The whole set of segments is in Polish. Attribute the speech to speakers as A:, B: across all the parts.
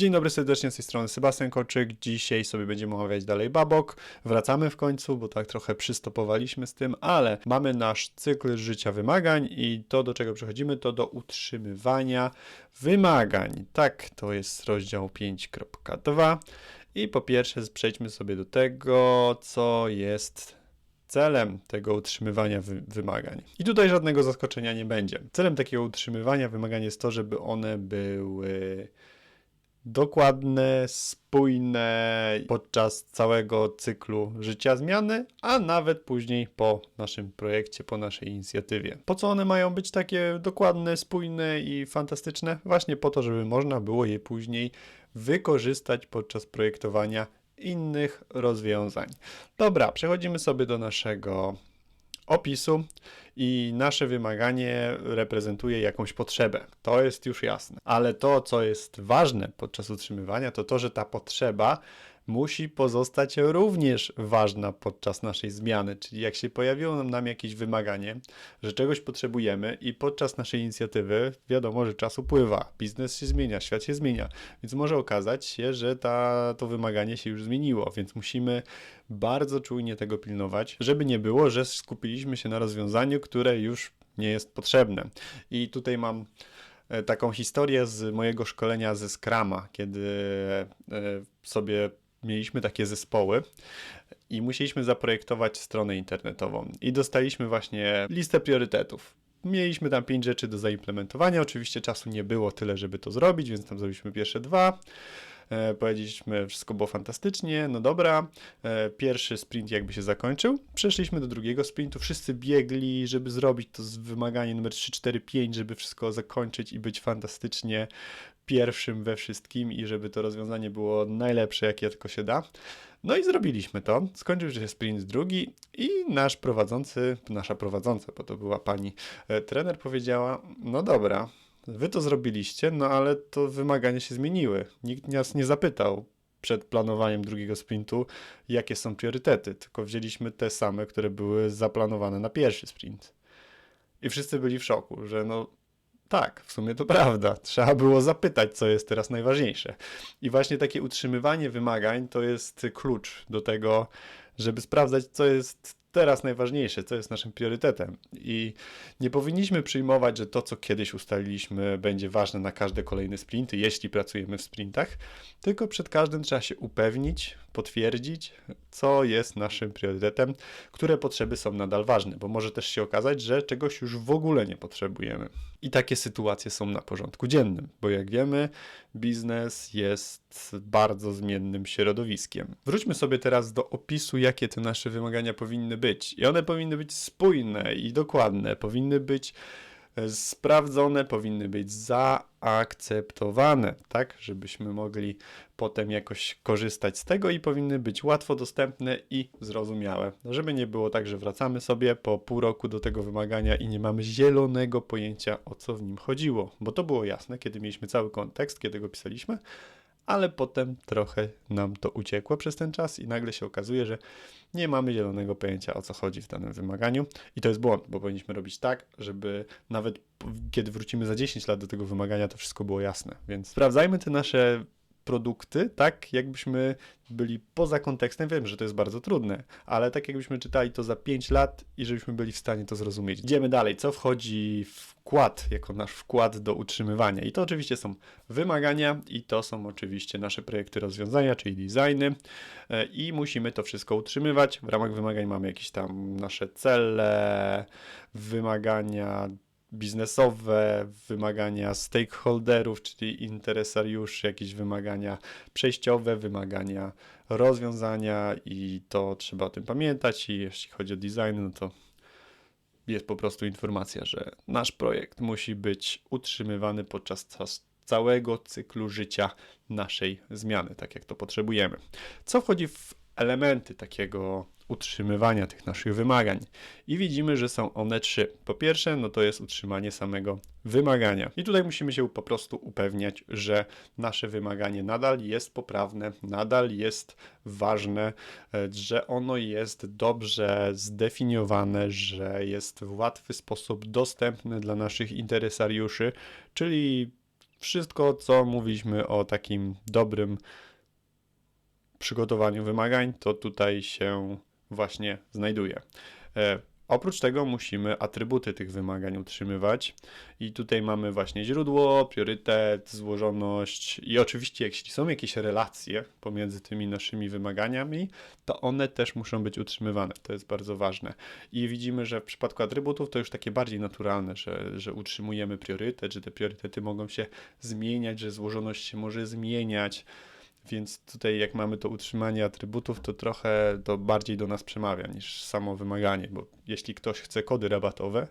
A: Dzień dobry serdecznie z tej strony Sebastian Koczyk. Dzisiaj sobie będziemy omawiać dalej Babok. Wracamy w końcu, bo tak trochę przystopowaliśmy z tym, ale mamy nasz cykl życia wymagań i to do czego przechodzimy to do utrzymywania wymagań. Tak, to jest rozdział 5.2 i po pierwsze przejdźmy sobie do tego, co jest celem tego utrzymywania wy- wymagań. I tutaj żadnego zaskoczenia nie będzie. Celem takiego utrzymywania wymagań jest to, żeby one były dokładne, spójne podczas całego cyklu życia zmiany, a nawet później po naszym projekcie, po naszej inicjatywie. Po co one mają być takie dokładne, spójne i fantastyczne? Właśnie po to, żeby można było je później wykorzystać podczas projektowania innych rozwiązań. Dobra, przechodzimy sobie do naszego opisu i nasze wymaganie reprezentuje jakąś potrzebę. To jest już jasne. Ale to, co jest ważne podczas utrzymywania, to to, że ta potrzeba musi pozostać również ważna podczas naszej zmiany. Czyli jak się pojawiło nam, jakieś wymaganie, że czegoś potrzebujemy i podczas naszej inicjatywy wiadomo, że czas upływa, biznes się zmienia, świat się zmienia, więc może okazać się, że ta, to wymaganie się już zmieniło, więc musimy bardzo czujnie tego pilnować, żeby nie było, że skupiliśmy się na rozwiązaniu, które już nie jest potrzebne. I tutaj mam e, taką historię z mojego szkolenia ze Scrama, kiedy e, sobie mieliśmy takie zespoły i musieliśmy zaprojektować stronę internetową i dostaliśmy właśnie listę priorytetów. Mieliśmy tam pięć rzeczy do zaimplementowania. Oczywiście czasu nie było tyle, żeby to zrobić, więc tam zrobiliśmy pierwsze dwa. E, powiedzieliśmy, wszystko było fantastycznie, no dobra. E, pierwszy sprint jakby się zakończył. Przeszliśmy do drugiego sprintu. Wszyscy biegli, żeby zrobić to z wymaganie numer 3, 4, 5, żeby wszystko zakończyć i być fantastycznie pierwszym we wszystkim i żeby to rozwiązanie było najlepsze, jakie tylko się da. No i zrobiliśmy to. Skończył się sprint drugi i nasz prowadzący, nasza prowadząca, bo to była pani e, trener, powiedziała: No dobra, wy to zrobiliście, no ale to wymagania się zmieniły. Nikt nas nie zapytał przed planowaniem drugiego sprintu, jakie są priorytety, tylko wzięliśmy te same, które były zaplanowane na pierwszy sprint. I wszyscy byli w szoku, że no tak, w sumie to prawda. Trzeba było zapytać, co jest teraz najważniejsze. I właśnie takie utrzymywanie wymagań to jest klucz do tego, żeby sprawdzać, co jest teraz najważniejsze, co jest naszym priorytetem. I nie powinniśmy przyjmować, że to, co kiedyś ustaliliśmy, będzie ważne na każde kolejne sprinty, jeśli pracujemy w sprintach, tylko przed każdym trzeba się upewnić, potwierdzić, co jest naszym priorytetem, które potrzeby są nadal ważne, bo może też się okazać, że czegoś już w ogóle nie potrzebujemy. I takie sytuacje są na porządku dziennym, bo jak wiemy, biznes jest bardzo zmiennym środowiskiem. Wróćmy sobie teraz do opisu, jakie te nasze wymagania powinny być. I one powinny być spójne i dokładne, powinny być e, sprawdzone, powinny być zaakceptowane, tak, żebyśmy mogli potem jakoś korzystać z tego i powinny być łatwo dostępne i zrozumiałe. Żeby nie było tak, że wracamy sobie po pół roku do tego wymagania i nie mamy zielonego pojęcia o co w nim chodziło, bo to było jasne, kiedy mieliśmy cały kontekst, kiedy go pisaliśmy, ale potem trochę nam to uciekło przez ten czas i nagle się okazuje, że nie mamy zielonego pojęcia o co chodzi w danym wymaganiu i to jest błąd, bo powinniśmy robić tak, żeby nawet kiedy wrócimy za 10 lat do tego wymagania, to wszystko było jasne. Więc sprawdzajmy te nasze produkty tak, jakbyśmy byli poza kontekstem. Wiem, że to jest bardzo trudne, ale tak jakbyśmy czytali to za 5 lat i żebyśmy byli w stanie to zrozumieć. Idziemy dalej. Co wchodzi wkład, jako nasz wkład do utrzymywania? I to oczywiście są wymagania i to są oczywiście nasze projekty rozwiązania, czyli designy E, i musimy to wszystko utrzymywać. W ramach wymagań mamy jakieś tam nasze cele, wymagania biznesowe, wymagania stakeholderów, czyli interesariuszy, jakieś wymagania przejściowe, wymagania rozwiązania i to trzeba o tym pamiętać i jeśli chodzi o design, no to jest po prostu informacja, że nasz projekt musi być utrzymywany podczas całego cyklu życia naszej zmiany, tak jak to potrzebujemy. Co wchodzi w elementy takiego utrzymywania tych naszych wymagań? I widzimy, że są one trzy. Po pierwsze, no to jest utrzymanie samego wymagania. I tutaj musimy się po prostu upewniać, że nasze wymaganie nadal jest poprawne, nadal jest ważne, e, że ono jest dobrze zdefiniowane, że jest w łatwy sposób dostępne dla naszych interesariuszy, czyli wszystko, co mówiliśmy o takim dobrym przygotowaniu wymagań, to tutaj się właśnie znajduje. E, Oprócz tego musimy atrybuty tych wymagań utrzymywać i tutaj mamy właśnie źródło, priorytet, złożoność i oczywiście jeśli są jakieś relacje pomiędzy tymi naszymi wymaganiami, to one też muszą być utrzymywane. To jest bardzo ważne. I widzimy, że w przypadku atrybutów to już takie bardziej naturalne, że, że utrzymujemy priorytet, że te priorytety mogą się zmieniać, że złożoność się może zmieniać. Więc tutaj jak mamy to utrzymanie atrybutów, to trochę to bardziej do nas przemawia niż samo wymaganie, bo jeśli ktoś chce kody rabatowe,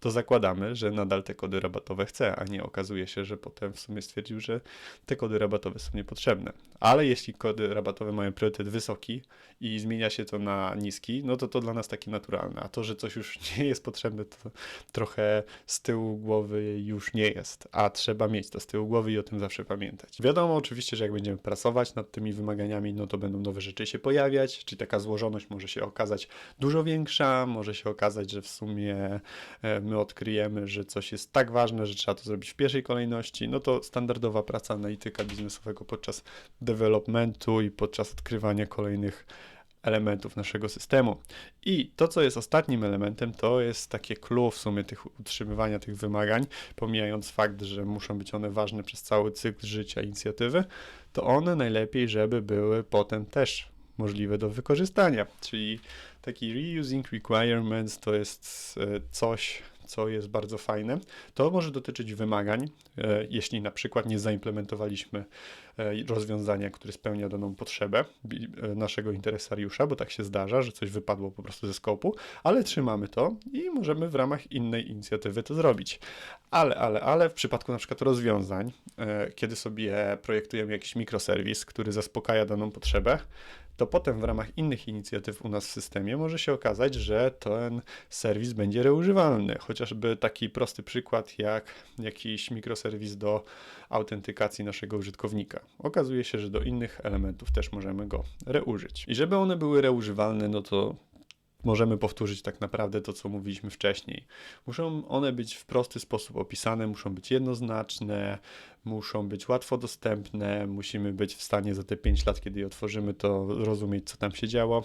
A: to zakładamy, że nadal te kody rabatowe chce, a nie okazuje się, że potem w sumie stwierdził, że te kody rabatowe są niepotrzebne. Ale jeśli kody rabatowe mają priorytet wysoki i zmienia się to na niski, no to to dla nas takie naturalne, a to, że coś już nie jest potrzebne, to trochę z tyłu głowy już nie jest, a trzeba mieć to z tyłu głowy i o tym zawsze pamiętać. Wiadomo oczywiście, że jak będziemy pracować nad tymi wymaganiami, no to będą nowe rzeczy się pojawiać, czyli taka złożoność może się okazać dużo większa, może się okazać, że w sumie e, my odkryjemy, że coś jest tak ważne, że trzeba to zrobić w pierwszej kolejności, no to standardowa praca analityka biznesowego podczas developmentu i podczas odkrywania kolejnych elementów naszego systemu. I to, co jest ostatnim elementem, to jest takie clue w sumie tych utrzymywania tych wymagań, pomijając fakt, że muszą być one ważne przez cały cykl życia inicjatywy, to one najlepiej, żeby były potem też możliwe do wykorzystania. Czyli taki reusing requirements to jest e, coś, co jest bardzo fajne. To może dotyczyć wymagań, e, jeśli na przykład nie zaimplementowaliśmy e, rozwiązania, które spełnia daną potrzebę naszego interesariusza, bo tak się zdarza, że coś wypadło po prostu ze skopu, ale trzymamy to i możemy w ramach innej inicjatywy to zrobić. Ale, ale, ale w przypadku na przykład rozwiązań, kiedy sobie projektujemy jakiś mikroserwis, który zaspokaja daną potrzebę, to potem w ramach innych inicjatyw u nas w systemie może się okazać, że ten serwis będzie reużywalny. Chociażby taki prosty przykład jak jakiś mikroserwis do autentykacji naszego użytkownika. Okazuje się, że do innych elementów też możemy go reużyć. I żeby one były reużywalne, no to możemy powtórzyć tak naprawdę to, co mówiliśmy wcześniej. Muszą one być w prosty sposób opisane, muszą być jednoznaczne, muszą być łatwo dostępne, musimy być w stanie za te 5 lat, kiedy je otworzymy, to rozumieć, co tam się działo.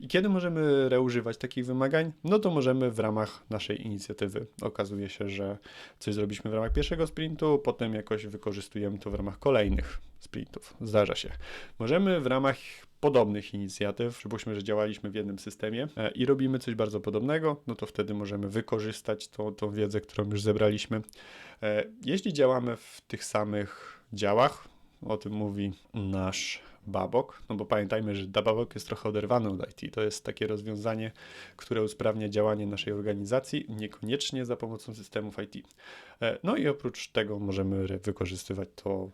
A: I kiedy możemy reużywać takich wymagań? No to możemy w ramach naszej inicjatywy. Okazuje się, że coś zrobiliśmy w ramach pierwszego sprintu, potem jakoś wykorzystujemy to w ramach kolejnych sprintów. Zdarza się. Możemy w ramach podobnych inicjatyw, przypuśćmy, że działaliśmy w jednym systemie e, i robimy coś bardzo podobnego, no to wtedy możemy wykorzystać tą, tą wiedzę, którą już zebraliśmy. E, jeśli działamy w tych samych działach, o tym mówi nasz Babok, no bo pamiętajmy, że Babok jest trochę oderwany od IT. To jest takie rozwiązanie, które usprawnia działanie naszej organizacji, niekoniecznie za pomocą systemów IT. E, no i oprócz tego możemy wykorzystywać to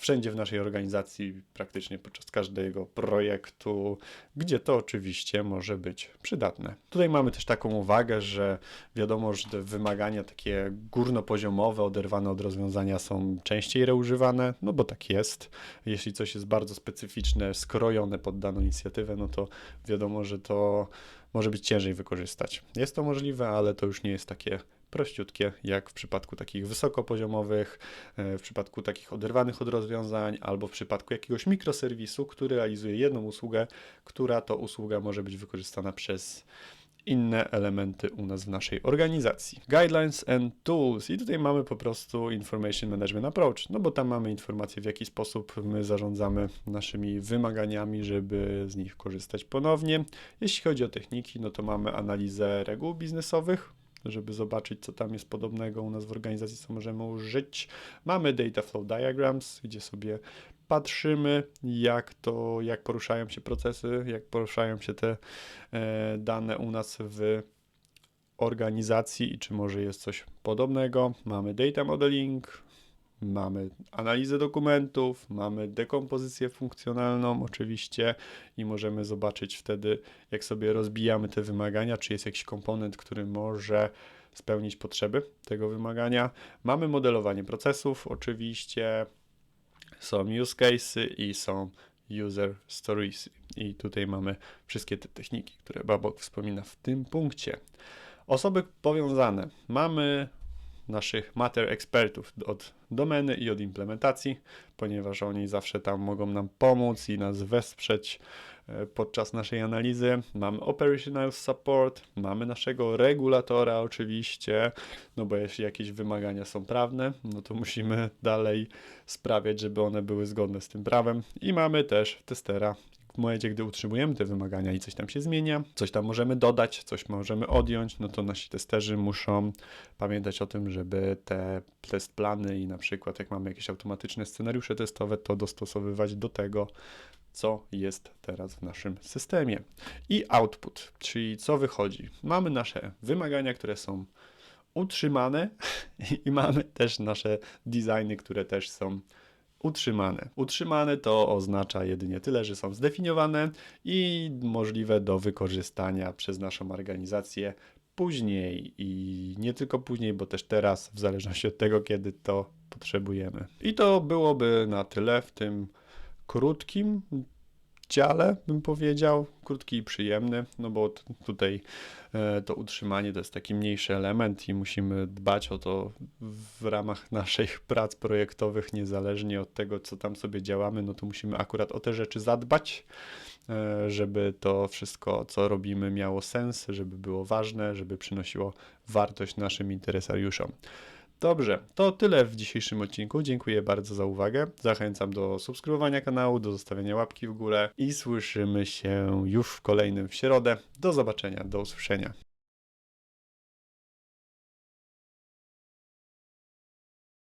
A: wszędzie w naszej organizacji, praktycznie podczas każdego projektu, gdzie to oczywiście może być przydatne. Tutaj mamy też taką uwagę, że wiadomo, że wymagania takie górnopoziomowe, oderwane od rozwiązania są częściej reużywane, no bo tak jest. Jeśli coś jest bardzo specyficzne, skrojone pod daną inicjatywę, no to wiadomo, że to może być ciężej wykorzystać. Jest to możliwe, ale to już nie jest takie prościutkie, jak w przypadku takich wysokopoziomowych, e, w przypadku takich oderwanych od rozwiązań, albo w przypadku jakiegoś mikroserwisu, który realizuje jedną usługę, która to usługa może być wykorzystana przez inne elementy u nas w naszej organizacji. Guidelines and Tools i tutaj mamy po prostu Information Management Approach, no bo tam mamy informacje w jaki sposób my zarządzamy naszymi wymaganiami, żeby z nich korzystać ponownie. Jeśli chodzi o techniki, no to mamy analizę reguł biznesowych, żeby zobaczyć, co tam jest podobnego u nas w organizacji, co możemy użyć. Mamy Data Flow Diagrams, gdzie sobie patrzymy, jak to, jak poruszają się procesy, jak poruszają się te e, dane u nas w organizacji i czy może jest coś podobnego. Mamy Data Modeling, Mamy analizę dokumentów, mamy dekompozycję funkcjonalną oczywiście i możemy zobaczyć wtedy, jak sobie rozbijamy te wymagania, czy jest jakiś komponent, który może spełnić potrzeby tego wymagania. Mamy modelowanie procesów, oczywiście są use cases i są user stories. I tutaj mamy wszystkie te techniki, które Babok wspomina w tym punkcie. Osoby powiązane. Mamy naszych mater ekspertów od domeny i od implementacji, ponieważ oni zawsze tam mogą nam pomóc i nas wesprzeć e, podczas naszej analizy. Mamy operational support, mamy naszego regulatora oczywiście, no bo jeśli jakieś wymagania są prawne, no to musimy dalej sprawiać, żeby one były zgodne z tym prawem i mamy też testera momencie, gdy utrzymujemy te wymagania i coś tam się zmienia, coś tam możemy dodać, coś możemy odjąć, no to nasi testerzy muszą pamiętać o tym, żeby te test plany i na przykład jak mamy jakieś automatyczne scenariusze testowe, to dostosowywać do tego, co jest teraz w naszym systemie. I output, czyli co wychodzi. Mamy nasze wymagania, które są utrzymane i mamy też nasze designy, które też są utrzymane. Utrzymane to oznacza jedynie tyle, że są zdefiniowane i możliwe do wykorzystania przez naszą organizację później i nie tylko później, bo też teraz, w zależności od tego, kiedy to potrzebujemy. I to byłoby na tyle w tym krótkim dziale, bym powiedział, krótki i przyjemny, no bo tutaj e, to utrzymanie to jest taki mniejszy element i musimy dbać o to w ramach naszych prac projektowych, niezależnie od tego, co tam sobie działamy, no to musimy akurat o te rzeczy zadbać, e, żeby to wszystko, co robimy, miało sens, żeby było ważne, żeby przynosiło wartość naszym interesariuszom. Dobrze, to tyle w dzisiejszym odcinku. Dziękuję bardzo za uwagę. Zachęcam do subskrybowania kanału, do zostawienia łapki w górę i słyszymy się już w kolejnym w środę. Do zobaczenia, do usłyszenia.